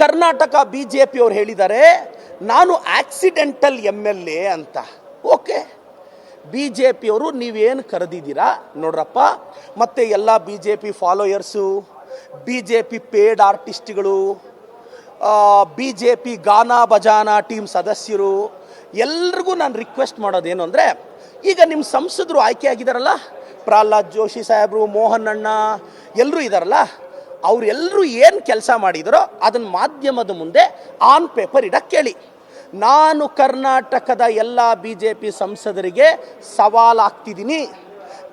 Karnataka B J ಪಿಯವ್ರು ಹೇಳಿದ್ದಾರೆ, ನಾನು ಆಕ್ಸಿಡೆಂಟಲ್ ಎಂ ಎಲ್ ಎ ಅಂತ. ಓಕೆ ಬಿ ಜೆ ಪಿಯವರು ನೀವೇನು ಕರೆದಿದ್ದೀರಾ? ನೋಡ್ರಪ್ಪ. ಮತ್ತೆ ಎಲ್ಲ B J P followers B J P paid ಆರ್ಟಿಸ್ಟ್ಗಳು B J P ಗಾನಾ ಬಜಾನಾ ಟೀಮ್ ಸದಸ್ಯರು, ಎಲ್ರಿಗೂ ನಾನು ರಿಕ್ವೆಸ್ಟ್ ಮಾಡೋದೇನು ಅಂದರೆ, ಈಗ ನಿಮ್ಮ ಸಂಸದರು ಆಯ್ಕೆ ಆಗಿದ್ದಾರಲ್ಲ ಪ್ರಹ್ಲಾದ್ ಜೋಶಿ ಸಾಹೇಬರು, ಮೋಹನ್ ಅಣ್ಣ ಎಲ್ಲರೂ ಇದಾರಲ್ಲ ಅವರೆಲ್ಲರೂ ಏನು ಕೆಲಸ ಮಾಡಿದರೋ ಅದನ್ನು ಮಾಧ್ಯಮದ ಮುಂದೆ ಆನ್ ಪೇಪರ್ ಇಡಕ್ಕೆ ಕೇಳಿ ನಾನು ಕರ್ನಾಟಕದ ಎಲ್ಲ ಬಿ ಜೆ ಪಿ ಸಂಸದರಿಗೆ ಸವಾಲಾಗ್ತಿದ್ದೀನಿ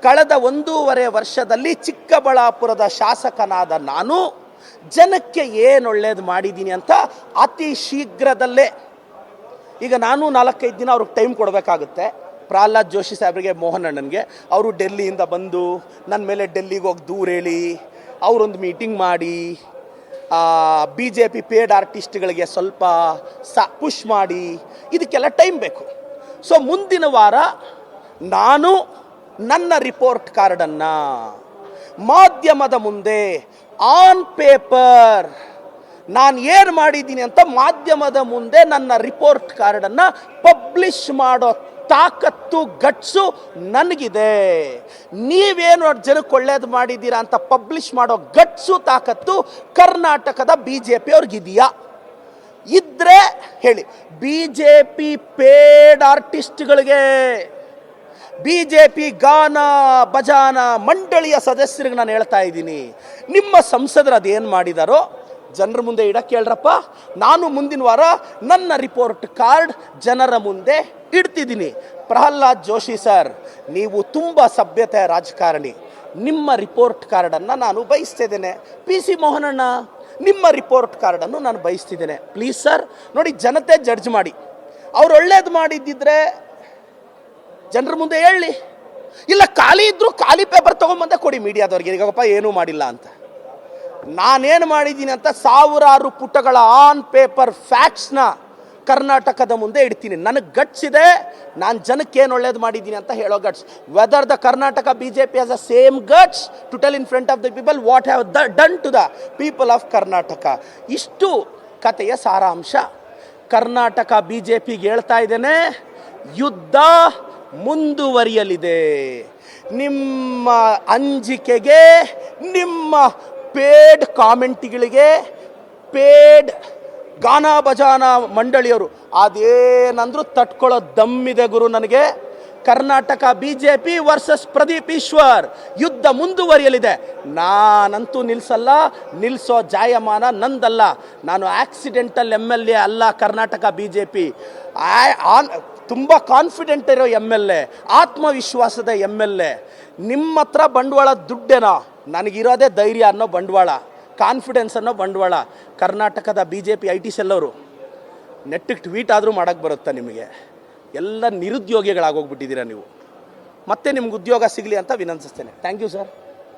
ಕಳೆದ ಒಂದೂವರೆ ವರ್ಷದಲ್ಲಿ ಚಿಕ್ಕಬಳ್ಳಾಪುರದ ಶಾಸಕನಾದ ನಾನು ಜನಕ್ಕೆ ಏನು ಒಳ್ಳೇದು ಮಾಡಿದ್ದೀನಿ ಅಂತ ಅತಿ ಶೀಘ್ರದಲ್ಲೇ ಈಗ ನಾನು ನಾಲ್ಕೈದು ದಿನ ಅವ್ರಿಗೆ ಟೈಮ್ ಕೊಡಬೇಕಾಗುತ್ತೆ. ಪ್ರಹ್ಲಾದ್ ಜೋಶಿ ಸಾಹೇಬ್ರಿಗೆ, ಮೋಹನ್ ಅಣ್ಣನಿಗೆ, ಅವರು ಡೆಲ್ಲಿಯಿಂದ ಬಂದು ನನ್ನ ಮೇಲೆ ಡೆಲ್ಲಿಗೆ ಹೋಗಿ ದೂರ ಹೇಳಿ. ಅವರೊಂದು ಮೀಟಿಂಗ್ ಮಾಡಿ ಬಿ ಜೆ ಪಿ ಪೇಡ್ ಆರ್ಟಿಸ್ಟ್ಗಳಿಗೆ ಸ್ವಲ್ಪ ಸ ಪುಷ್ ಮಾಡಿ, ಇದಕ್ಕೆಲ್ಲ ಟೈಮ್ ಬೇಕು. ಸೊ ಮುಂದಿನ ವಾರ ನಾನು ನನ್ನ ರಿಪೋರ್ಟ್ ಕಾರ್ಡನ್ನು ಮಾಧ್ಯಮದ ಮುಂದೆ ಆನ್ ಪೇಪರ್ ನಾನು ಏನು ಮಾಡಿದ್ದೀನಿ ಅಂತ ಮಾಧ್ಯಮದ ಮುಂದೆ ನನ್ನ ರಿಪೋರ್ಟ್ ಕಾರ್ಡನ್ನು ಪಬ್ಲಿಷ್ ಮಾಡೋ ತಾಕತ್ತು, ಗಟ್ಸು ನನಗಿದೆ. ನೀವೇನು ಜನಕ್ಕೆ ಒಳ್ಳೇದು ಮಾಡಿದ್ದೀರಾ ಅಂತ ಪಬ್ಲಿಷ್ ಮಾಡೋ ಗಟ್ಸು, ತಾಕತ್ತು ಕರ್ನಾಟಕದ ಬಿ ಜೆ ಪಿ ಅವ್ರಿಗಿದೆಯಾ ಇದ್ರೆ ಹೇಳಿ ಬಿ ಜೆ ಪಿ ಪೇಡ್ ಆರ್ಟಿಸ್ಟ್ಗಳಿಗೆ ಬಿ ಜೆ ಪಿ ಗಾನ ಭಜಾನ ಮಂಡಳಿಯ ಸದಸ್ಯರಿಗೆ ನಾನು ಹೇಳ್ತಾ ಇದ್ದೀನಿ, ನಿಮ್ಮ ಸಂಸದರು ಅದೇನು ಮಾಡಿದಾರೋ ಜನರ ಮುಂದೆ ಇಡಕ್ಕೆ ಹೇಳ್ರಪ್ಪ. ನಾನು ಮುಂದಿನ ವಾರ ನನ್ನ ರಿಪೋರ್ಟ್ ಕಾರ್ಡ್ ಜನರ ಮುಂದೆ ಇಡ್ತಿದ್ದೀನಿ. ಪ್ರಹ್ಲಾದ್ ಜೋಶಿ ಸರ್ ನೀವು ತುಂಬ ಸಭ್ಯತೆಯ ರಾಜಕಾರಣಿ. ನಿಮ್ಮ ರಿಪೋರ್ಟ್ ಕಾರ್ಡನ್ನು ನಾನು ಬಯಸ್ತಿದ್ದೇನೆ. ಪಿ ಸಿ ಮೋಹನಣ್ಣ ನಿಮ್ಮ ರಿಪೋರ್ಟ್ ಕಾರ್ಡನ್ನು ನಾನು ಬಯಸ್ತಿದ್ದೇನೆ. ಪ್ಲೀಸ್ ಸರ್ ನೋಡಿ ಜನತೆ ಜಡ್ಜ್ ಮಾಡಿ. ಅವ್ರು ಒಳ್ಳೇದು ಮಾಡಿದ್ದಿದ್ರೆ ಜನರ ಮುಂದೆ ಹೇಳಿ. ಇಲ್ಲ ಖಾಲಿ ಇದ್ದರೂ ಖಾಲಿ ಪೇಪರ್ ತೊಗೊಂಬಂದೆ ಕೊಡಿ ಮೀಡಿಯಾದವ್ರಿಗೆ. ಈಗಪ್ಪ ಏನೂ ಮಾಡಿಲ್ಲ ಅಂತ. ನಾನೇನು ಮಾಡಿದ್ದೀನಿ ಅಂತ ಸಾವಿರಾರು ಪುಟಗಳ ಆನ್ ಪೇಪರ್ ಫ್ಯಾಕ್ಟ್ಸ್ನ ಕರ್ನಾಟಕದ ಮುಂದೆ ಇಡ್ತೀನಿ. ನನಗೆ ಗಟ್ಸ್ ಇದೆ, ನಾನು ಜನಕ್ಕೆ ಏನು ಒಳ್ಳೇದು ಮಾಡಿದ್ದೀನಿ ಅಂತ ಹೇಳೋ guts whether the Karnataka B J P has a same guts to tell in front of the people what have they done to the people of Karnataka ಇಷ್ಟು ಕಥೆಯ ಸಾರಾಂಶ. ಕರ್ನಾಟಕ ಬಿ ಜೆ ಪಿಗೆ ಹೇಳ್ತಾ ಇದ್ದೇನೆ, ಯುದ್ಧ ಮುಂದುವರಿಯಲಿದೆ. ನಿಮ್ಮ ಅಂಜಿಕೆಗೆ ನಿಮ್ಮ ಪೇಡ್ ಕಾಮೆಂಟ್ಗಳಿಗೆ ಪೇಡ್ ಗಾನ ಭಜಾನ ಮಂಡಳಿಯವರು, ಅದೇನಂದ್ರೂ ತಟ್ಕೊಳ್ಳೋ ದಮ್ಮಿದೆ ಗುರು ನನಗೆ. Karnataka B J P versus Pradeep Eshwar, ಯುದ್ಧ ಮುಂದುವರಿಯಲಿದೆ. ನಾನಂತೂ ನಿಲ್ಸಲ್ಲ ನಿಲ್ಲಿಸೋ ಜಾಯಮಾನ ನಂದಲ್ಲ. ನಾನು ಆಕ್ಸಿಡೆಂಟಲ್ ಎಂ ಎಲ್ ಎ ಅಲ್ಲ Karnataka B J P on ತುಂಬ ಕಾನ್ಫಿಡೆಂಟ್ ಇರೋ ಎಂ ಎಲ್ ಎ, ಆತ್ಮವಿಶ್ವಾಸದ ಎಂ ಎಲ್ ಎ. ನಿಮ್ಮ ಹತ್ರ ಬಂಡವಾಳ ದುಡ್ಡೇನೋ? ನನಗಿರೋದೇ ಧೈರ್ಯ ಅನ್ನೋ ಬಂಡವಾಳ ಕಾನ್ಫಿಡೆನ್ಸ್ ಅನ್ನೋ ಬಂಡವಾಳ. ಕರ್ನಾಟಕದ B J P I T cell ಅವರು. ನೆಟ್ಟಿಗೆ ಟ್ವೀಟ್ ಆದರೂ ಮಾಡೋಕ್ಕೆ ಬರುತ್ತಾ ನಿಮಗೆ? ಎಲ್ಲ ನಿರುದ್ಯೋಗಿಗಳಾಗೋಗ್ಬಿಟ್ಟಿದ್ದೀರಾ ನೀವು. ಮತ್ತೆ ನಿಮ್ಗೆ ಉದ್ಯೋಗ ಸಿಗಲಿ ಅಂತ ವಿನಂತಿಸ್ತೇನೆ. Thank you sir